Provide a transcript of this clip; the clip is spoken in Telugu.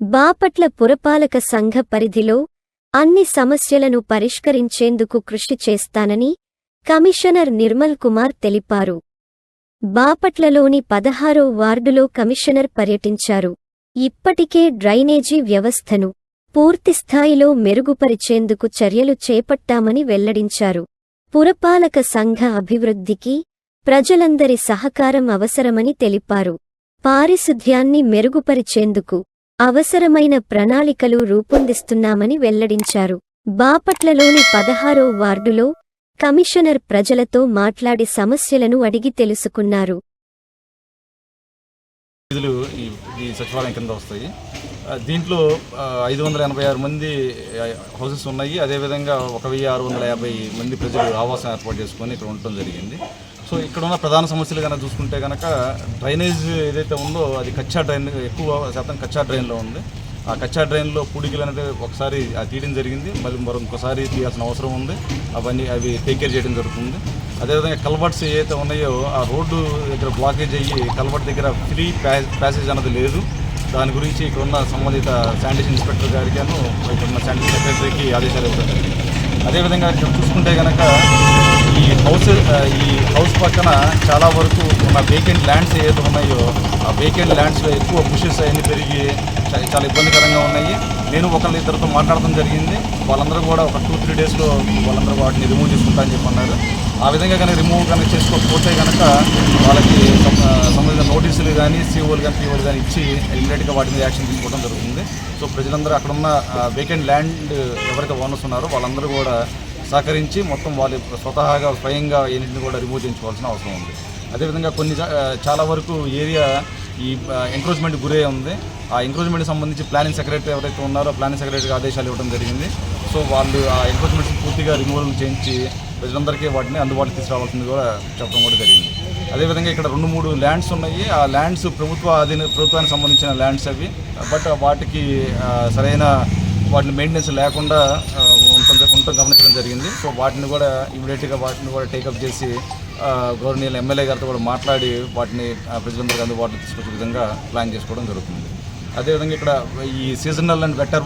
బాపట్ల పురపాలక సంఘ పరిధిలో అన్ని సమస్యలను పరిష్కరించేందుకు కృషి చేస్తానని కమిషనర్ నిర్మల్ కుమార్ తెలిపారు. బాపట్లలోని పదహారో వార్డులో కమిషనర్ పర్యటించారు. ఇప్పటికే డ్రైనేజీ వ్యవస్థను పూర్తిస్థాయిలో మెరుగుపరిచేందుకు చర్యలు చేపట్టామని వెల్లడించారు. పురపాలక సంఘ అభివృద్ధికి ప్రజలందరి సహకారం అవసరమని తెలిపారు. పారిశుధ్యాన్ని మెరుగుపరిచేందుకు అవసరమైన ప్రణాళికలు రూపొందిస్తున్నామని వెల్లడించారు. బాపట్లలోని పదహారో వార్డులో కమిషనర్ ప్రజలతో మాట్లాడి సమస్యలను అడిగి తెలుసుకున్నారు. నిధులు ఈ ఈ సచివాలయం కింద వస్తాయి. దీంట్లో ఐదు వందల ఎనభై ఆరు మంది హౌసెస్ ఉన్నాయి. అదేవిధంగా ఒక వెయ్యి ఆరు వందల యాభై మంది ప్రజలు ఆవాసం ఏర్పాటు చేసుకొని ఇక్కడ ఉండటం జరిగింది. సో ఇక్కడ ఉన్న ప్రధాన సమస్యలు కనుక చూసుకుంటే కనుక డ్రైనేజ్ ఏదైతే ఉందో అది కచ్చా డ్రైన్ ఎక్కువ శాతం కచ్చా డ్రైన్లో ఉంది. ఆ కచ్చా డ్రైన్లో పూడికలు అనేది ఒకసారి అది తీయడం జరిగింది. మళ్ళీ మరొకసారి తీయాల్సిన అవసరం ఉంది. అవన్నీ అవి టేక్ కేర్ చేయడం జరుగుతుంది. అదేవిధంగా కల్వర్ట్స్ ఏవైతే ఉన్నాయో ఆ రోడ్డు దగ్గర బ్లాకేజ్ అయ్యి కల్వర్ట్ దగ్గర ఫ్రీ ప్యాసేజ్ అన్నది లేదు. దాని గురించి ఇక్కడ ఉన్న సంబంధిత శానిటేషన్ ఇన్స్పెక్టర్ గారికి ఇక్కడ ఉన్న శానిటేషన్ సెక్రటరీకి ఆదేశాలు ఇవ్వడం జరిగింది. అదేవిధంగా ఇక్కడ చూసుకుంటే కనుక ఈ హౌస్ ఈ హౌస్ పక్కన చాలా వరకు ఉన్న వేకెంట్ ల్యాండ్స్ ఏవైతే ఉన్నాయో ఆ వేకెంట్ ల్యాండ్స్లో ఎక్కువ బుషెస్ అవన్నీ పెరిగి చాలా ఇబ్బందికరంగా ఉన్నాయి. నేను ఒకళ్ళు ఇద్దరితో మాట్లాడడం జరిగింది. వాళ్ళందరూ కూడా ఒక టూ త్రీ డేస్లో వాళ్ళందరూ వాటిని రిమూవ్ చేసుకుంటా అని చెప్పన్నారు. ఆ విధంగా కనుక రిమూవ్ కనుక చేసుకోకపోతే కనుక వాళ్ళకి సంబంధించిన నోటీసులు కానీ సీఓలు కానీ పీఓలు కానీ ఇచ్చి ఇమీడియట్గా వాటి మీద యాక్షన్ తీసుకోవడం జరుగుతుంది. సో ప్రజలందరూ అక్కడ ఉన్న వేకెంట్ ల్యాండ్ ఎవరైతే ఓనర్స్ ఉన్నారో వాళ్ళందరూ కూడా సహకరించి మొత్తం వాళ్ళు స్వతహాగా స్వయంగా ఎన్నింటిని కూడా రిమూవ్ చేయించుకోవాల్సిన అవసరం ఉంది. అదేవిధంగా కొన్ని చాలా వరకు ఏరియా ఈ ఎంక్రోచ్మెంట్ గురే ఉంది. ఆ ఎంక్రోచ్మెంట్ సంబంధించి ప్లానింగ్ సెక్రటరీ ఎవరైతే ఉన్నారో ప్లానింగ్ సెక్రటరీకి ఆదేశాలు ఇవ్వడం జరిగింది. సో వాళ్ళు ఆ ఎంక్రోచ్మెంట్స్ పూర్తిగా రిమూవల్ చేయించి ప్రజలందరికీ వాటిని అందుబాటులో తీసుకురావాల్సింది కూడా చెప్పడం కూడా జరిగింది. అదేవిధంగా ఇక్కడ రెండు మూడు ల్యాండ్స్ ఉన్నాయి. ఆ ల్యాండ్స్ ప్రభుత్వ అధీన ప్రభుత్వానికి సంబంధించిన ల్యాండ్స్ అవి. బట్ వాటికి సరైన వాటిని మెయింటెనెన్స్ లేకుండా ఉంటుంది ఉండటం గమనించడం జరిగింది. సో వాటిని కూడా ఇమీడియట్గా వాటిని కూడా టేకప్ చేసి గవర్నీయుల ఎమ్మెల్యే గారితో కూడా మాట్లాడి వాటిని ప్రజలందరికీ అందుబాటులో తీసుకొచ్చే విధంగా ప్లాన్ చేసుకోవడం జరుగుతుంది. అదేవిధంగా ఇక్కడ ఈ సీజనల్ అండ్ బెటర్